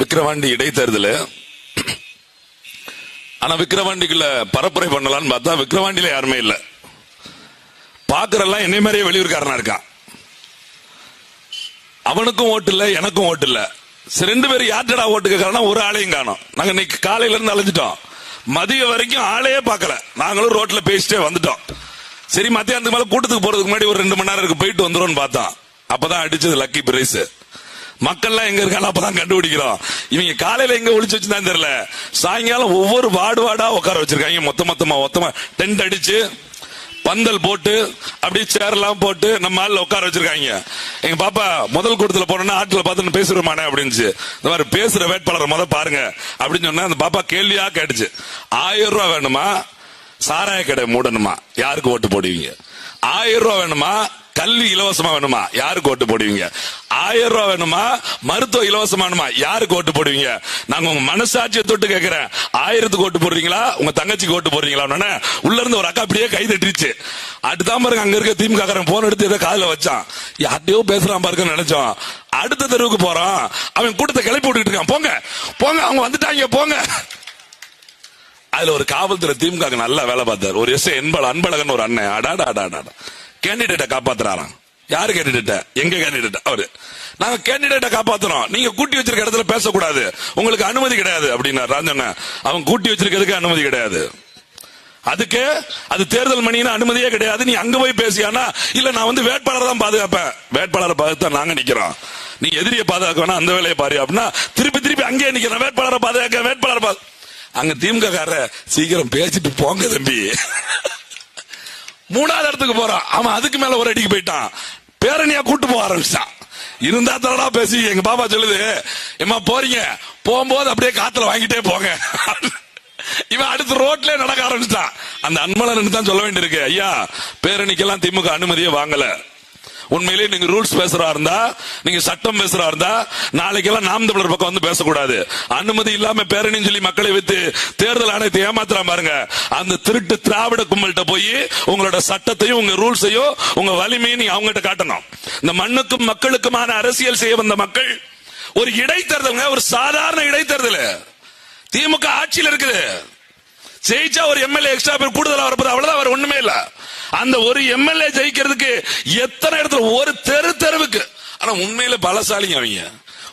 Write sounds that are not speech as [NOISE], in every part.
விக்கிரவாண்டி இடைத்தேர்தல். ஆனா விக்கிரவாண்டிக்குள்ள பரப்புரை பண்ணலாம்னு பார்த்தா விக்கிரவாண்டியில யாருமே இல்லை. பாக்குறெல்லாம் என்னை மாதிரியே வெளியூர்காரனா இருக்கான். அவனுக்கும் ஓட்டு இல்லை எனக்கும் ஓட்டு இல்லை. சரி, ரெண்டு பேரும் யார்டா ஓட்டு கேட்கறானா ஒரு ஆளையும் காணோம். நாங்க இன்னைக்கு காலையில இருந்து அலைஞ்சிட்டோம். மதியம் வரைக்கும் ஆளையே பார்க்கல. நாங்களும் ரோட்ல பேசிட்டே வந்துட்டோம். சரி மத்தியானத்துக்கு மேல கூட்டத்துக்கு போறதுக்கு முன்னாடி ஒரு ரெண்டு மணி நேரம் இருக்கு போயிட்டு வந்துடும் பார்த்தோம். அப்பதான் அடிச்சது லக்கி பிரைஸ். மக்கள்லாம் எங்க இருக்காங்க? அப்பதான் கண்டுபிடிக்கிறோம். இவங்க காலையில எங்க ஒளிச்சு வச்சுதான் தெரியல. சாயங்காலம் ஒவ்வொரு வார்டு வார்டா உட்கார வச்சிருக்காங்க. மொத்த மொத்தமா மொத்தமா டென்ட் அடிச்சு பந்தல் போட்டு அப்படியே சேர் எல்லாம் போட்டு நம்ம ஆள் உட்கார வச்சிருக்காங்க. எங்க பாப்பா முதல் கூட்டத்துல போனோம்னா ஆட்களை பார்த்து பேசுறமானே அப்படின்னு இந்த மாதிரி பேசுற வேட்பாளரை முத பாருங்க அப்படின்னு சொன்னா அந்த பாப்பா கேள்வியா கேட்டுச்சு. ஆயிரம் ரூபாய் வேணுமா? சாராய கடை மூடணுமா? யாருக்கு ஓட்டு போடுவீங்க? ஆயிரம் ரூபாய் வேணுமா? கல்வி இலவசமா வேணுமா? யாருக்கு ஓட்டு போடுவீங்க? ஆயிரம் ரூபாய் வேணுமா? மருத்துவ இலவசமானுமா வேணுமா? யாருக்கு ஓட்டு போடுவீங்க? நாங்க உங்க மனசாட்சியை தொட்டு கேட்கிறேன் ஆயிரத்துக்கு ஓட்டு போடுறீங்களா? உங்க தங்கச்சிக்கு ஓட்டு போடுறீங்களா? உள்ள இருந்து ஒரு அக்கா அப்படியே கை தட்டிருச்சு. அடுத்தாம பாருங்க அங்க இருக்க திமுக காரன் போன் எடுத்து ஏதோ காதல வச்சான். யார்ட்டையோ பேசுறான் பாருங்க நினைச்சோம். அடுத்த தெருவுக்கு போறோம் அவன் கூட்டத்தை கிளப்பி விட்டுக்கிட்டு இருக்கான். போங்க. போங்க அவங்க வந்துட்டாங்க. போங்க. அதுல ஒரு காவல்துறை திமுக நல்லா வேலை பார்த்தார். ஒரு எஸ் என்பல அன்பழகன் ஒரு அண்ணன். அடாடா அடாடா கேண்டிடேட்டை காப்பாத்துறாராம். யாரு கேண்டிடேட்ட எங்க கேண்டிடேட் அவரு. நாங்க கேண்டிடேட்டை காப்பாத்துறோம். நீங்க கூட்டி வச்சிருக்க இடத்துல பேசக்கூடாது. உங்களுக்கு அனுமதி கிடையாது அப்படின்னா ராஜண்ணா அவன் கூட்டி வச்சிருக்கிறதுக்கு அனுமதி கிடையாது. அதுக்கு அது தேர்தல் மணினா அனுமதியே கிடையாது. நீ அங்க போய் பேசியானா? இல்ல நான் வந்து வேட்பாளரை தான் பாதுகாப்பேன். வேட்பாளரை பாதுகாத்தா நாங்க நிக்கிறோம். நீ எதிரியை பாதுகாக்கணும் அந்த வேலையை பாரு அப்படின்னா திருப்பி திருப்பி அங்கேயே நிக்கிறேன். வேட்பாளரை பாதுகாக்க வேட்பாளரை பாது அங்க திமுக கார சீக்கிரம் பேசிட்டு போங்க தம்பி. மூணாவது இடத்துக்கு போறான். அவன் அதுக்கு மேல ஒரு அடிக்கு போயிட்டான். பேரணியா கூட்டு போக ஆரம்பிச்சான் இருந்தா தரடா பேசி எங்க பாப்பா சொல்லுது எம்மா போறீங்க. போகும்போது அப்படியே காத்துல வாங்கிட்டே போங்க. இவன் அடுத்து ரோட்ல நடக்க ஆரம்பிச்சிட்டான். அந்த அன்பழகன் தான் சொல்ல வேண்டியிருக்கு. ஐயா பேரணிக்கெல்லாம் திமுக அனுமதியே வாங்கல. உண்மையிலேயே நீங்க ரூல்ஸ் பேசுறா இருந்தா நீங்க சட்டம் பேசுறா இருந்தா நாளைக்கெல்லாம் நாம் தமிழர் பக்கம் வந்து பேசக்கூடாது. அனுமதி இல்லாம பேரணின்னு சொல்லி மக்களை வைத்து தேர்தல் ஆணையத்தை ஏமாத்துறா பாருங்க. அந்த திருட்டு திராவிட கும்பல்கிட்ட போய் உங்களோட சட்டத்தையும் உங்க ரூல்ஸையும் உங்க வலிமையும் நீங்க அவங்ககிட்ட காட்டணும். இந்த மண்ணுக்கும் மக்களுக்குமான அரசியல் செய்ய வந்த மக்கள் ஒரு இடைத்தேர்தலுங்க ஒரு சாதாரண இடைத்தேர்தல்? திமுக ஆட்சியில் இருக்குது. ஜெயிச்சா ஒரு எம்எல்ஏ எக்ஸ்ட்ரா பேர் கூடுதலா வரப்போது அவ்வளவுதான் அவர் ஒண்ணுமே இல்லை. அந்த ஒரு எம்எல்ஏ ஜெயிக்கிறதுக்கு எத்தனை இடத்துல ஒரு தெரு தெருவுக்கு. ஆனா உண்மையில பலசாலிங்க அவங்க.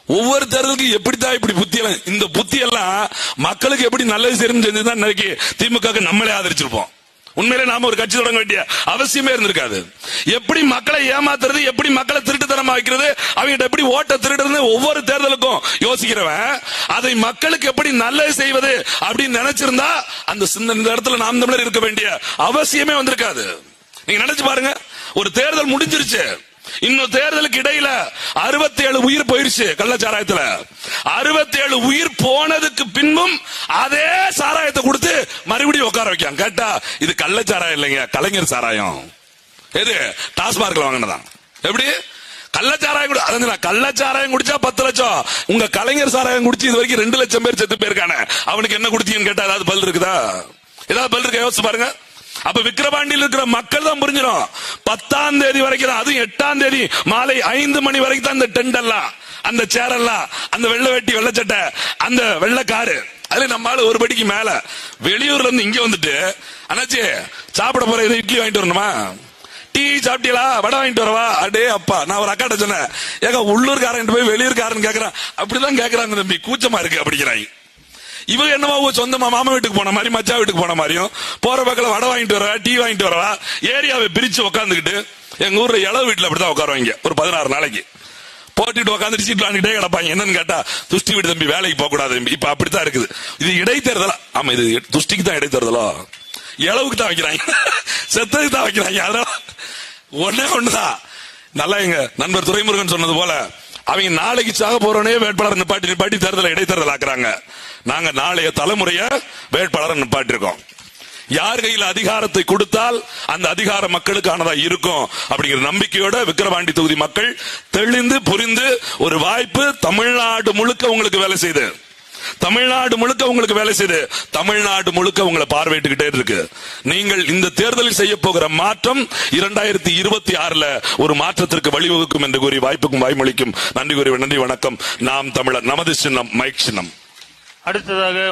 ஒவ்வொரு தேர்தலுக்கும் எப்படித்தான் இப்படி புத்தி எல்லாம் இந்த புத்தி எல்லாம் மக்களுக்கு எப்படி நல்லது செய்யணும் செஞ்சுதான் இன்னைக்கு திமுக நம்மளே ஆதரிச்சிருப்போம். உண்மையிலே நாம ஒரு கட்சி தொடங்க வேண்டிய அவசியமே இருந்திருக்காது. எப்படி மக்களை ஏமாத்துறது எப்படி மக்களை திருட்டுத்தனமா வைக்கிறது அவங்க எப்படி ஓட்ட திருடுறது ஒவ்வொரு தேர்தலுக்கும் யோசிக்கிறவன் அதை மக்களுக்கு எப்படி நல்லது செய்வது அப்படின்னு நினைச்சிருந்தா அந்த சிந்த இந்த இடத்துல நாம் தமிழர் இருக்க வேண்டிய அவசியமே வந்திருக்காது. நீங்க நினைச்சு பாருங்க ஒரு தேர்தல் முடிஞ்சிருச்சு. இன்னும் தேர்தலுக்கு இடையில அறுபத்தி ஏழு உயிர் போயிருச்சு கள்ளச்சாராயத்துல. அறுபத்தி ஏழு உயிர் போனதுக்கு பின்பும் அதே சாராயத்தை கொடுத்து மறுபடியும் உட்கார வைக்கான் கேட்டா இது கள்ளச்சாராயம் இல்லைங்க கலைஞர் சாராயம். எது? டாஸ்மார்க்ல வாங்கினதான் எப்படி? கள்ளச்சாராயம் குடி கள்ளச்சாராயம் குடிச்சா பத்து லட்சம். உங்க கலைஞர் சாராயம் குடிச்சு இது வரைக்கும் ரெண்டு லட்சம் பேர் செத்து போயிருக்கானே. அவனுக்கு என்ன குடிச்சீங்கன்னு கேட்டா ஏதாவது பல் இருக்குதா? ஏதாவது பல் இருக்கா? யோசிச்சு பாருங்க. அப்ப விக்கிரவாண்டியில் இருக்கிற மக்கள் தான் புரிஞ்சிடும் பத்தாம் தேதி வரைக்கும் தான் அதுவும் எட்டாம் தேதி மாலை ஐந்து மணி வரைக்கும் தான் இந்த டென்ட் எல்லாம் அந்த சேர் எல்லாம் அந்த வெள்ளை வெட்டி வெள்ளச்சட்டை அந்த வெள்ளை காரு அதுல நம்ம ஆளு ஒரு படிக்கு மேல வெளியூர்ல இருந்து இங்க வந்துட்டு அண்ணாச்சி சாப்பிட போற இது இட்லி வாங்கிட்டு வரணுமா? டீ சாப்பிட்டீங்களா? வடை வாங்கிட்டு வரவா? அடே அப்பா நான் ஒரு அக்காட்ட சொன்னேன் ஏங்க உள்ளூர்காரன் போய் வெளியூர்காரன் கேக்குறான். அப்படிதான் கேக்குறாங்க தம்பி கூச்சமா இருக்கு அப்படிங்கிறாங்க. இவங்க என்னவோ சொந்தமா மாமா வீட்டுக்கு போன மாதிரி மச்சா வீட்டுக்கு போன மாதிரியும் போற பக்கத்துல வடை வாங்கிட்டு வரவா டீ வாங்கிட்டு வரவா ஏரியாவை பிரிச்சு உட்காந்துக்கிட்டு எங்க ஊர்ல இளவு வீட்டுல அப்படிதான் உட்காருவாங்க ஒரு பதினாறு நாளைக்கு. போட்டுட்டு உட்காந்து சீட் வாங்கிட்டே கிடப்பாங்க. என்னன்னு கேட்டா துஷ்டி வீடு தம்பி வேலைக்கு போக கூடாது தம்பி. இப்ப அப்படித்தான் இருக்குது. இது இடைத்தேர்தலா? ஆமா இது துஷ்டிக்கு தான் இடைத்தேர்தலோ? இளவுக்கு தான் வைக்கிறாங்க. [LAUGHS] செத்ததுக்கு தான் வைக்கிறாங்க. அதனால ஒன்னே ஒண்ணுதான். நல்லா எங்க நண்பர் துரைமுருகன் சொன்னது போல அவங்க நாளைக்கு சாக போறவனே வேட்பாளர் நிப்பாட்டி நிப்பாட்டி தேர்தல் இடைத்தேர்தல் ஆக்குறாங்க. நாங்க நாளைய தலைமுறைய வேட்பாளரை நிப்பாட்டிருக்கோம். யார் கையில் அதிகாரத்தை கொடுத்தால் அந்த அதிகாரம் மக்களுக்கானதா இருக்கும் அப்படிங்கிற நம்பிக்கையோட விக்கிரவாண்டி தொகுதி மக்கள் தெளிந்து புரிந்து ஒரு வாய்ப்பு தமிழ்நாடு முழுக்க உங்களுக்கு வேலை செய்து. தமிழ்நாடு முழுக்க உங்களுக்கு வேலை செய்யுது தமிழ்நாடு முழுக்க உங்களை பார்வையிட்டுக்கிட்டே இருக்கு. நீங்கள் இந்த தேர்தலில் செய்ய போகிற மாற்றம் இரண்டாயிரத்தி இருபத்தி ஆறுல ஒரு மாற்றத்திற்கு வழிவகுக்கும் என்று கூறி வாய்ப்புக்கும் வாய்மொழிக்கும் நன்றி கூறி நன்றி வணக்கம். நாம் தமிழர் நமது சின்னம் மைக் சின்னம். அடுத்ததாக